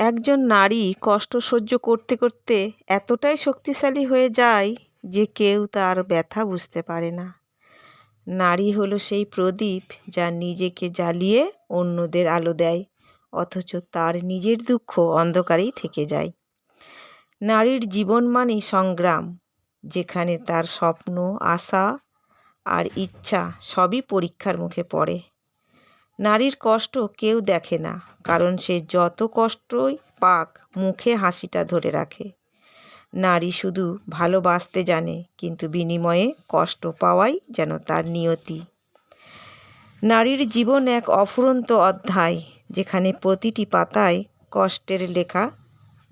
একজন নারী কষ্ট সহ্য করতে করতে এতটাই শক্তিশালী হয়ে যায় যে কেউ তার ব্যথা বুঝতে পারে না। নারী হলো সেই প্রদীপ যা নিজেকে জ্বালিয়ে অন্যদের আলো দেয়, অথচ তার নিজের দুঃখ অন্ধকারেই থেকে যায়। নারীর জীবন মানেই সংগ্রাম, যেখানে তার স্বপ্ন, আশা আর ইচ্ছা সবই পরীক্ষার মুখে পড়ে। নারীর কষ্ট কেউ দেখে না কারণ সে যত কষ্টই পাক, মুখে হাসিটা ধরে রাখে। নারী শুধু ভালোবাসতে জানে, কিন্তু বিনিময়ে কষ্ট পাওয়াই যেন তার নিয়তি। নারীর জীবন এক অফুরন্ত অধ্যায়, যেখানে প্রতিটি পাতায় কষ্টের লেখা,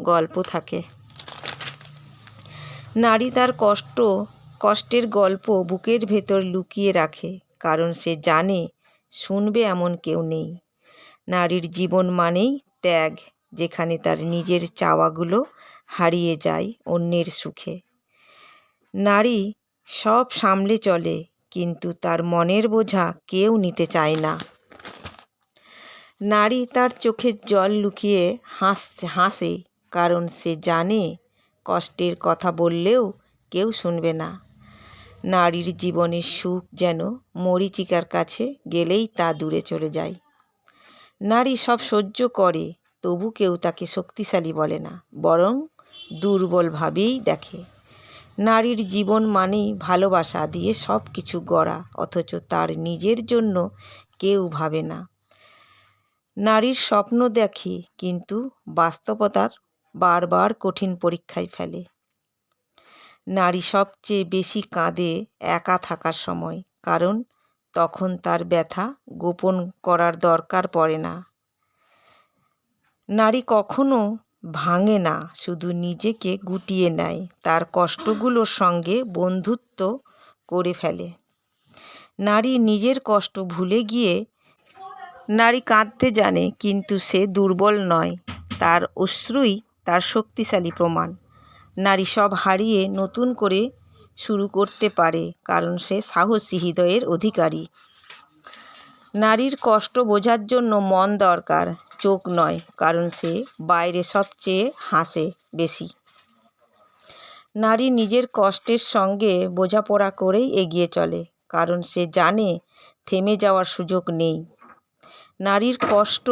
গল্প থাকে। নারী তার কষ্ট, কষ্টের গল্প বুকের ভেতর লুকিয়ে রাখে, কারণ সে জানে, শুনবে এমন কেউ নেই। নারীর জীবন মানেই ত্যাগ, যেখানে তার নিজের চাওয়াগুলো হারিয়ে যায় অন্যের সুখে। নারী সব সামলে চলে, কিন্তু তার মনের বোঝা কেউ নিতে চায় না। নারী তার চোখের জল লুকিয়ে হাস হাসে, কারণ সে জানে কষ্টের কথা বললেও কেউ শুনবে না। নারীর জীবনের সুখ যেন মরীচিকার কাছে গেলেই তা দূরে চলে যায়। নারী সব সহ্য করে, তবু কেউ তাকে শক্তিশালী বলে না, বরং দুর্বলভাবেই দেখে। নারীর জীবন মানেই ভালোবাসা দিয়ে সব কিছু গড়া, অথচ তার নিজের জন্য কেউ ভাবে না। নারীর স্বপ্ন দেখে, কিন্তু বাস্তবতার বারবার কঠিন পরীক্ষায় ফেলে। নারী সবচেয়ে বেশি কাঁদে একা থাকার সময়, কারণ তখন তার ব্যথা গোপন করার দরকার পড়ে না। নারী কখনো ভাঙে না, শুধু নিজেকে গুটিয়ে নেয়, তার কষ্টগুলোর সঙ্গে বন্ধুত্ব করে ফেলে। নারী নিজের কষ্ট ভুলে গিয়ে, নারী কাঁদতে জানে, কিন্তু সে দুর্বল নয়, তার অশ্রুই তার শক্তিশালী প্রমাণ। নারী সব হারিয়ে নতুন করে শুরু করতে পারে, কারণ সে সাহসী হৃদয়ের অধিকারী। নারীর কষ্ট বোঝার জন্য মন দরকার, চোখ নয়, কারণ সে বাইরে সবচেয়ে হাসে বেশি। নারী নিজের কষ্টের সঙ্গে বোঝাপড়া করেই এগিয়ে চলে, কারণ সে জানে থেমে যাওয়ার সুযোগ নেই। নারীর কষ্ট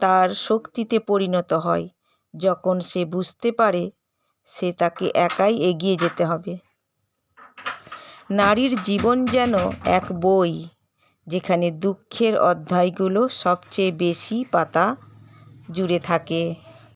তার শক্তিতে পরিণত হয়, যখন সে বুঝতে পারে সে তাকে একাই এগিয়ে যেতে হবে। নারীর জীবন যেন এক বই যেখানে দুঃখের অধ্যায়গুলো সবচেয়ে বেশি পাতা জুড়ে থাকে।